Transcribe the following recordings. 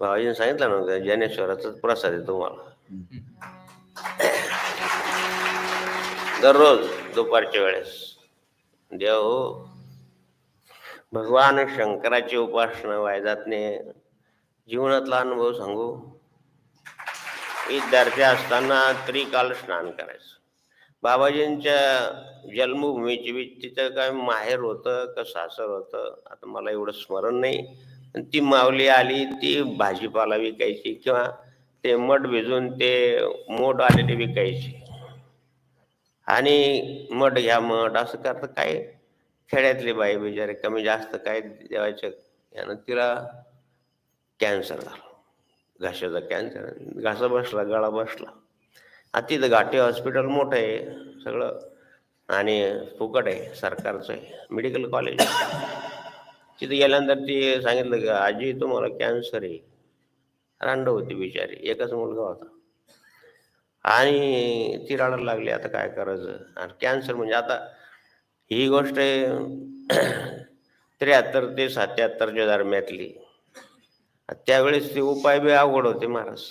भावाजीने सांगितलं ना ज्ञानेश्वराचा प्रसाद आहे तुम्हाला. दररोज दुपारच्या वेळेस. देव हो भगवान शंकराची उपासना वायदातने जीवनातला अनुभव सांगू. विद्यार्थी असताना त्रिकाल स्नान करायचं. बाबाजींच्या जन्मभूमीची बी तिथं काय माहेर होतं का सासर होतं आता मला एवढं स्मरण नाही. ती माऊली आली ती भाजीपाला विकायची किंवा ते मठ भिजून ते मोठ आलेले विकायचे. आणि मठ घ्या मठ असं करतं काय? खेड्यातली बाई बिचारे कमी जास्त काय देवायचं यानं तिला कॅन्सर झाला. घशाचा कॅन्सर घासा बसला गळा बसला. आता तिथं घाटे हॉस्पिटल मोठं आहे सगळं. आणि फुकट आहे सरकारचं आहे मेडिकल कॉलेज तिथे गेल्यानंतर ती सांगितलं की आजी तुम्हाला कॅन्सर आहे. रांड होती बिचारी. एकच मुलगा होता. आणि ती रडायला लागली आता काय करायचं? आणि कॅन्सर म्हणजे आता ही गोष्ट आहे त्र्याहत्तर ते सत्याहत्तरच्या दरम्यातली. त्यावेळेस ते उपाय बी अवघड होते महाराज.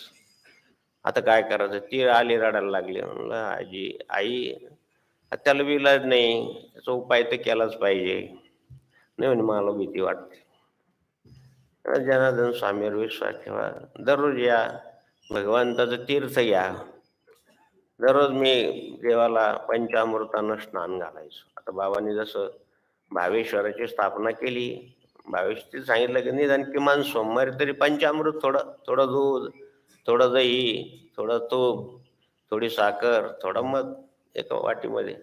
आता काय करायचं? ती आली रडायला लागली. म्हणलं आजी आई त्याला बी इलाज नाही. त्याचा उपाय तर केलाच पाहिजे. नाही म्हणे मला भीती वाटते. जनार्दन स्वामीवर विश्वास ठेवा. दररोज या. भगवंताचं तीर्थ घ्या. दररोज मी देवाला पंचामृतानं स्नान घालायचो. आता बाबांनी जसं भावेश्वराची स्थापना केली भावेश्वरी सांगितलं की निदान किमान सोमवारी तरी पंचामृत थोडं थोडं दूध थोडं दही थोडं तूप थोडी साखर थोडं मध एका वाटीमध्ये.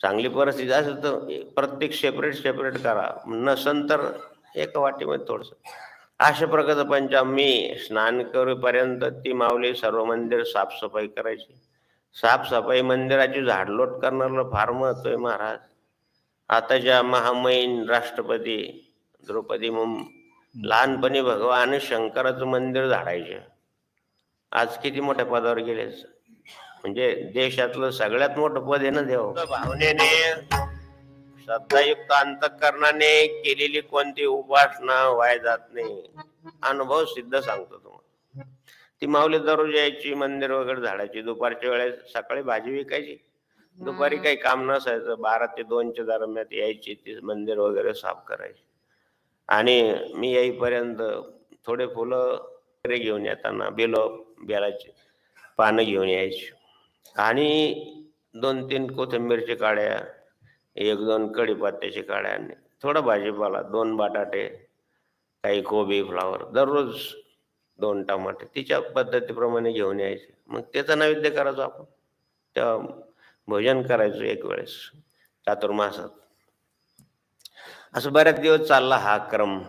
चांगली परिस्थिती असेल तर प्रत्येक सेपरेट सेपरेट करा. नसन तर एका वाटीमध्ये थोडंसं अशा प्रकारचं पंचाम मी स्नान करूपर्यंत ती माऊली सर्व मंदिर साफसफाई करायची. साफसफाई मंदिराची झाडलोट करणारला फार महत्त्व आहे महाराज. आताच्या महामहीन राष्ट्रपती द्रौपदी मुम लहानपणी भगवान शंकराचं मंदिर झाडायचे. आज किती मोठ्या पदावर गेले म्हणजे देशातलं सगळ्यात मोठं पद आहे ना देव? भावनेने श्रद्धायुक्त अंतकरणाने केलेली कोणती उपासना वाया जात नाही. अनुभव सिद्ध सांगतो तुम्हाला. ती माऊली दररोज यायची मंदिर वगैरे झाडायची दुपारच्या वेळेस सकाळी भाजी विकायची. दुपारी काही काम नसायचं बारा ते दोनच्या दरम्यान यायची ती मंदिर वगैरे साफ करायची. आणि मी येईपर्यंत थोडे फुलं वगैरे घेऊन येताना बेलो बेलाची पानं घेऊन यायची. आणि दोन तीन कोथिंबीरच्या काड्या एक दोन कढीपत्त्याच्या काड्या आणि थोडा भाजीपाला दोन बटाटे काही कोबी फ्लावर दररोज दोन टमाटे तिच्या पद्धतीप्रमाणे घेऊन यायचे. मग त्याचं नैवेद्य करायचो आपण. तेव्हा भोजन करायचो एक वेळेस चातुर्मासात. असं बऱ्याच दिवस चालला हा क्रम.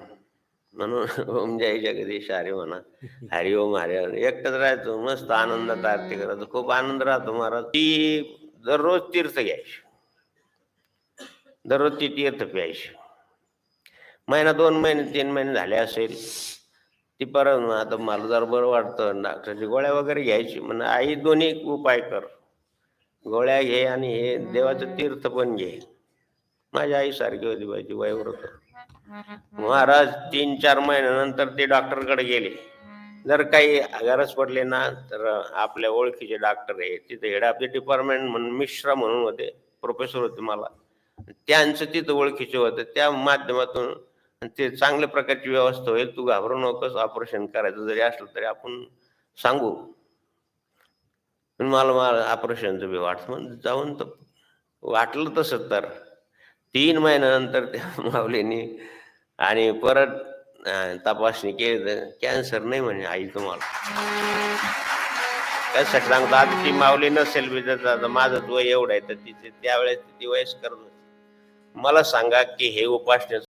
म्हणून ओम जय जगदीश हरी म्हणा हरी ओम हरि ओम. एकटंच राहायचो मस्त आनंदात आरती करायचो. खूप आनंद राहतो महाराज. ती दररोज तीर्थ घ्यायची. दररोज ती तीर्थ प्यायची. महिना दोन महिने तीन महिने झाले असेल. ती परत मग आता मला जर बरं वाटतं डॉक्टरची गोळ्या वगैरे घ्यायची म्हण आई दोन्ही उपाय कर. गोळ्या घे आणि हे देवाचं तीर्थ पण घे. माझ्या आई सारखी होती पाहिजे वयवृद्ध. महाराज तीन चार महिन्यानंतर ते डॉक्टरकडे गेले. जर काही गरज पडले ना तर आपल्या ओळखीचे डॉक्टर आहे तिथे हेड ऑफ द डिपार्टमेंट म्हणून मिश्रा म्हणून होते प्रोफेसर होते मला. त्यांचं तिथं ओळखीचे होते त्या माध्यमातून ते चांगल्या प्रकारची व्यवस्था होईल. तू घाबरू नकोस ऑपरेशन करायचं जरी असलं तरी आपण सांगू. मला मला ऑपरेशनचं बी वाटतं म्हणजे जाऊन तर वाटलं तसं तर. तीन महिन्यानंतर त्या माऊलीने आणि परत तपासणी केली तर कॅन्सर नाही म्हणे आई तुम्हाला. त्यासाठी सांगतो आता ती माऊली नसेल बी तर माझं वय एवढं आहे तर तिचे त्यावेळेस ती वयस्कर होती मला सांगा की हे उपासनेच